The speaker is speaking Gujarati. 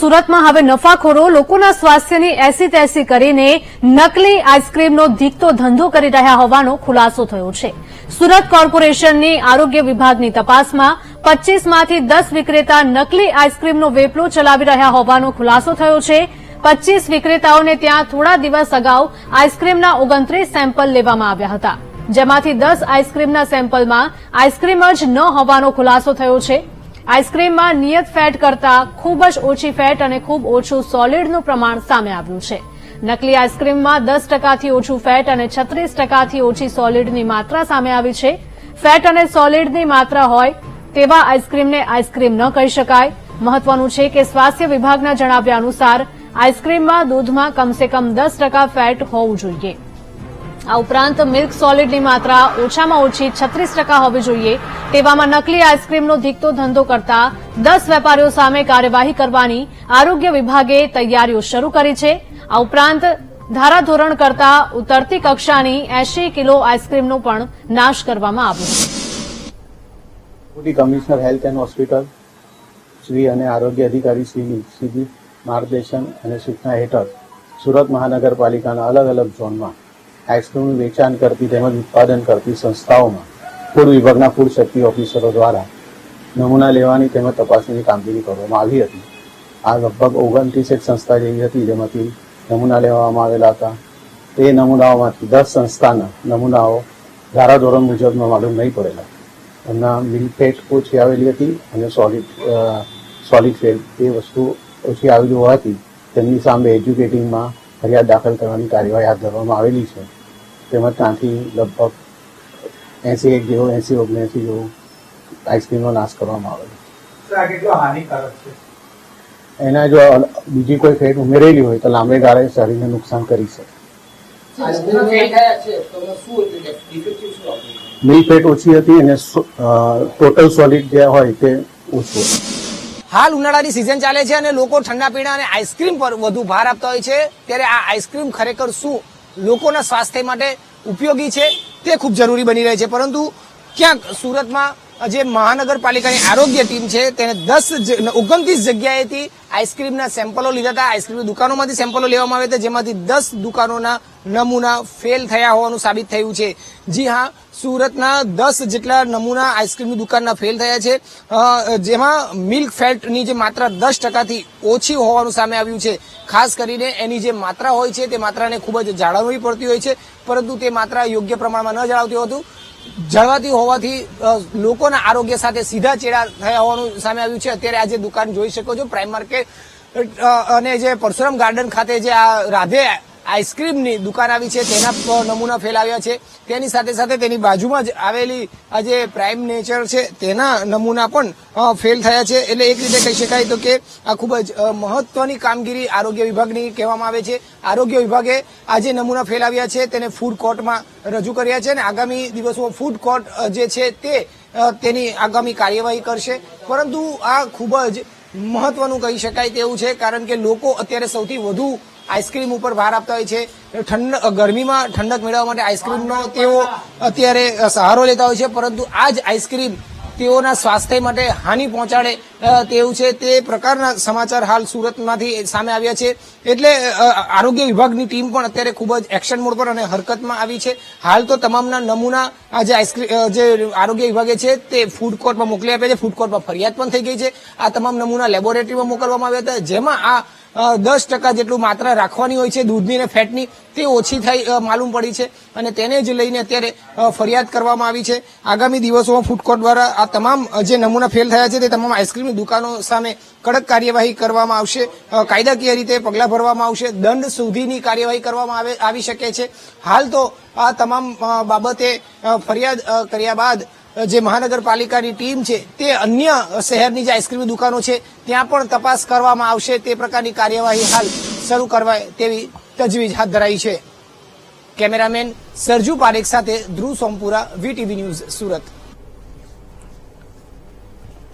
સુરતમાં હવે નફાખોરો લોકોના સ્વાસ્થ્યની એસી તેસી કરીને નકલી આઈસ્ક્રીમનો ધીકતો ધંધો કરી રહ્યા હોવાનો ખુલાસો થયો છે. સુરત કોર્પોરેશનની આરોગ્ય વિભાગની તપાસમાં પચ્ચીસમાંથી દસ વિક્રેતા નકલી આઈસ્ક્રીમનો વેપલો ચલાવી રહ્યા હોવાનો ખુલાસો થયો છે. પચ્ચીસ વિક્રેતાઓને ત્યાં થોડા દિવસ અગાઉ આઈસ્ક્રીમના ઓગણત્રીસ સેમ્પલ લેવામાં આવ્યા હતા. જેમાંથી દસ આઈસ્ક્રીમના સેમ્પલમાં આઈસ્ક્રીમ જ ન હોવાનો ખુલાસો થયો છે. આઈસ્ક્રીમમાં નિયત ફેટ કરતા ખૂબ જ ઓછી ફેટ અને ખૂબ ઓછું સોલિડનું પ્રમાણ સામે આવ્યું છે. નકલી આઈસ્ક્રીમમાં દસ ટકાથી ઓછું ફેટ અને છત્રીસ ટકાથી ઓછી સોલિડની માત્રા સામે આવી છે. ફેટ અને સોલિડની માત્રા હોય તેવા આઈસ્ક્રીમને આઈસ્ક્રીમ ન કહી શકાય. મહત્વનું છે કે સ્વાસ્થ્ય વિભાગના જણાવ્યા અનુસાર આઈસ્ક્રીમમાં દૂધમાં કમસે કમ દસ ટકા ફેટ હોવું જોઈએ. આ ઉપરાંત મિલ્ક સોલિડની માત્રા ઓછામાં ઓછી છત્રીસ ટકા હોવી જોઈએ. તેવામાં નકલી આઈસ્ક્રીમનો ધીકતો ધંધો કરતા દસ વેપારીઓ સામે કાર્યવાહી કરવાની આરોગ્ય વિભાગે તૈયારીઓ શરૂ કરી છે. આ ઉપરાંત ધારાધોરણ કરતા ઉતરતી કક્ષાની એસી કિલો આઈસ્ક્રીમનો પણ નાશ કરવામાં આવ્યો છે. Commissioner health and hospital Shri અને આરોગ્ય અધિકારી શ્રીની સીધી માર્ગદર્શન અને સૂચના હેઠળ સુરત મહાનગરપાલિકાના અલગ અલગ ઝોનમાં આઈસ્ક્રીમનું વેચાણ કરતી તેમજ ઉત્પાદન કરતી સંસ્થાઓમાં ફૂડ વિભાગના ફૂડ સેફ્ટી ઓફિસરો દ્વારા નમૂના લેવાની તેમજ તપાસણીની કામગીરી કરવામાં આવી હતી. આ લગભગ ઓગણત્રીસેક સંસ્થા જેવી હતી જેમાંથી નમૂના લેવામાં આવેલા હતા. તે નમૂનાઓમાંથી દસ સંસ્થાના નમૂનાઓ ધારાધોરણ મુજબનો માલુમ નહીં પડેલા. એમના મિલફેટ ફેટ ઓછી આવેલી હતી અને સોલિડ સોલિડ ફેટ એ વસ્તુ ઓછી આવેલી હોવાથી તેમની સામે એજ્યુકેટિંગમાં ફરિયાદ દાખલ કરવાની કાર્યવાહી હાથ ધરવામાં આવેલી છે. તેમજ ત્યાંથી લગભગ એસી એક જેવો એસી ઓગણએસી જેવો આઈસ્ક્રીમનો નાશ કરવામાં આવેલો તો આ કેટલો હાનિકારક છે? એના જો બીજી કોઈ ફેટ ઉમેરેલી હોય તો લાંબે ગાળે શરીરને નુકસાન કરી શકે. મિલ્ક ફેટ ઓછી હતી અને ટોટલ સોલિડ જે હોય તે ઓછું હાલ ઉનાળાની સિઝન ચાલે છે અને લોકો ઠંડા પીણા અને આઈસ્ક્રીમ પર વધુ ભાર આપતા હોય છે. ત્યારે આ આઈસ્ક્રીમ ખરેખર શું લોકોના સ્વાસ્થ્ય માટે ઉપયોગી છે. તે ખૂબ જરૂરી બની રહે છે. પરંતુ ક્યાંક સુરતમાં જે મહાનગરપાલિકાની આરોગ્ય ટીમ છે, તેને દસ ઓગણત્રીસ જગ્યાએથી આઈસ્ક્રીમના સેમ્પલો લીધા હતા. આઈસ્ક્રીમની દુકાનોમાંથી સેમ્પલો લેવામાં આવ્યા હતા જેમાંથી દસ દુકાનોના નમૂના ફેલ થયા હોવાનું સાબિત થયું છે. જી હા, સુરતના દસ જેટલા નમૂના આઈસ્ક્રીમની દુકાનના ફેલ થયા છે. જેમાં મિલ્ક ફેટની જે માત્રા દસ ટકાથી ઓછી હોવાનું સામે આવ્યું છે. ખાસ કરીને એની જે માત્રા હોય છે, તે માત્રાને ખૂબ જ જાળવવી પડતી હોય છે, પરંતુ તે માત્રા યોગ્ય પ્રમાણમાં ન જાળવતી હોતું. જળવાતી હોવાથી લોકોના આરોગ્ય સાથે સીધા ચેડા થયા હોવાનું સામે આવ્યું છે. અત્યારે આજે દુકાન જોઈ શકો છો, પ્રાઇમ માર્કેટ અને જે પરશુરામ ગાર્ડન ખાતે જે આ રાધે આઈસ્ક્રીમની દુકાન આવી છે, તેના નમૂના ફેલાવ્યા છે. તેની સાથે સાથે તેની બાજુમાં જ આવેલી આ જે પ્રાઇમ નેચર છે, તેના નમૂના પણ ફેલ થયા છે. એટલે એક રીતે કહી શકાય તો કે આ ખૂબ જ મહત્વની કામગીરી આરોગ્ય વિભાગની કહેવામાં આવે છે. આરોગ્ય વિભાગે આ જે નમૂના ફેલાવ્યા છે, તેને ફૂડ કોર્ટમાં રજૂ કર્યા છે અને આગામી દિવસોમાં ફૂડ કોર્ટ જે છે તે તેની આગામી કાર્યવાહી કરશે. પરંતુ આ ખૂબ જ મહત્વનું કહી શકાય તેવું છે, કારણ કે લોકો અત્યારે સૌથી વધુ આઈસ્ક્રીમ ઉપર ભાર આપતા હોય છે. ઠંડ ગરમીમાં ઠંડક મેળવવા માટે આઈસ્ક્રીમનો તેઓ અત્યારે સહારો લેતા હોય છે, પરંતુ આ જ આઈસ્ક્રીમ તેઓના સ્વાસ્થ્ય માટે હાનિ પહોંચાડે તેવું છે. તે પ્રકારના સમાચાર હાલ સુરતમાંથી સામે આવ્યા છે. એટલે આરોગ્ય વિભાગની ટીમ પણ અત્યારે ખૂબ જ એક્શન મોડ પર અને હરકતમાં આવી છે. હાલ તો તમામના નમૂના આ જે આઈસ્ક્રીમ જે આરોગ્ય વિભાગે છે તે ફૂડ કોર્ટમાં મોકલી આપ્યા છે. ફૂડ કોર્ટમાં ફરિયાદ પણ થઈ ગઈ છે. આ તમામ નમૂના લેબોરેટરીમાં મોકલવામાં આવ્યા હતા. જેમાં આ દસ ટકા જેટલું માત્રા રાખવાની હોય છે દૂધની અને ફેટની, તે ઓછી થઈ માલુમ પડી છે. અને તેને જ લઈને અત્યારે ફરિયાદ કરવામાં આવી છે. આગામી દિવસોમાં ફૂડકોર્ટ દ્વારા આ તમામ જે નમૂના ફેલ થયા છે તે તમામ આઈસ્ક્રીમની દુકાનો સામે કડક કાર્યવાહી કરવામાં આવશે. કાયદાકીય રીતે પગલાં ભરવામાં આવશે. દંડ સુધીની કાર્યવાહી કરવામાં આવે, આવી શકે છે. હાલ તો આ તમામ બાબતે ફરિયાદ કર્યા બાદ જે મહાનગરપાલિકાની ટીમ છે, તે અન્ય શહેરની જે આઈસ્ક્રીમની દુકાનો છે, ત્યાં પણ તપાસ કરવામાં આવશે, તે પ્રકારની કાર્યવાહી હાલ શરૂ કરવાય તેવી તજવીજ હાથ ધરાઈ છે. કેમેરામેન સરજુ પારેખ સાથે ધ્રુવ સોમપુરા, વીટીવી ન્યૂઝ સુરત.